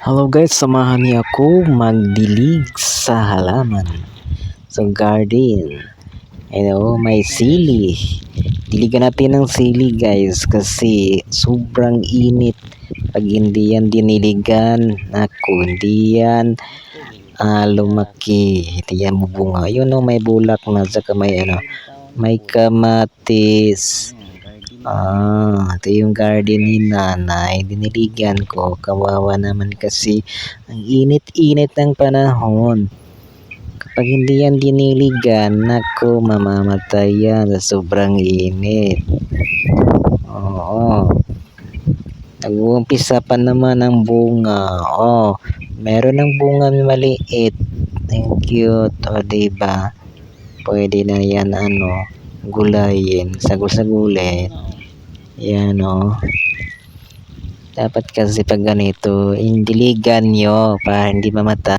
Hello guys, samahan niyo ako magdilig sa halaman. So garden. Ano, may sili. Diligan natin ng sili guys kasi sobrang init. Pag hindi yan diniligan, naku, hindi yan ah, lumaki. Hindi yan mubunga. Yun o, may bulak na. Saka may ano, may kamatis. Ah, ito yung garden ni nanay. Diniligan ko. Kawawa naman kasi ang init-init ng panahon. Kapag hindi yan diniligan, nako, mamamatay yan sobrang init. Oo. Nag-uumpisa pa naman ang bunga. Oh, meron ng bunga maliit. Ang cute. O, diba? Pwede na yan, ano, gulayin. Sagol-sagulin. Yan, o. Dapat kasi pag ganito, indiligan nyo para hindi mamata.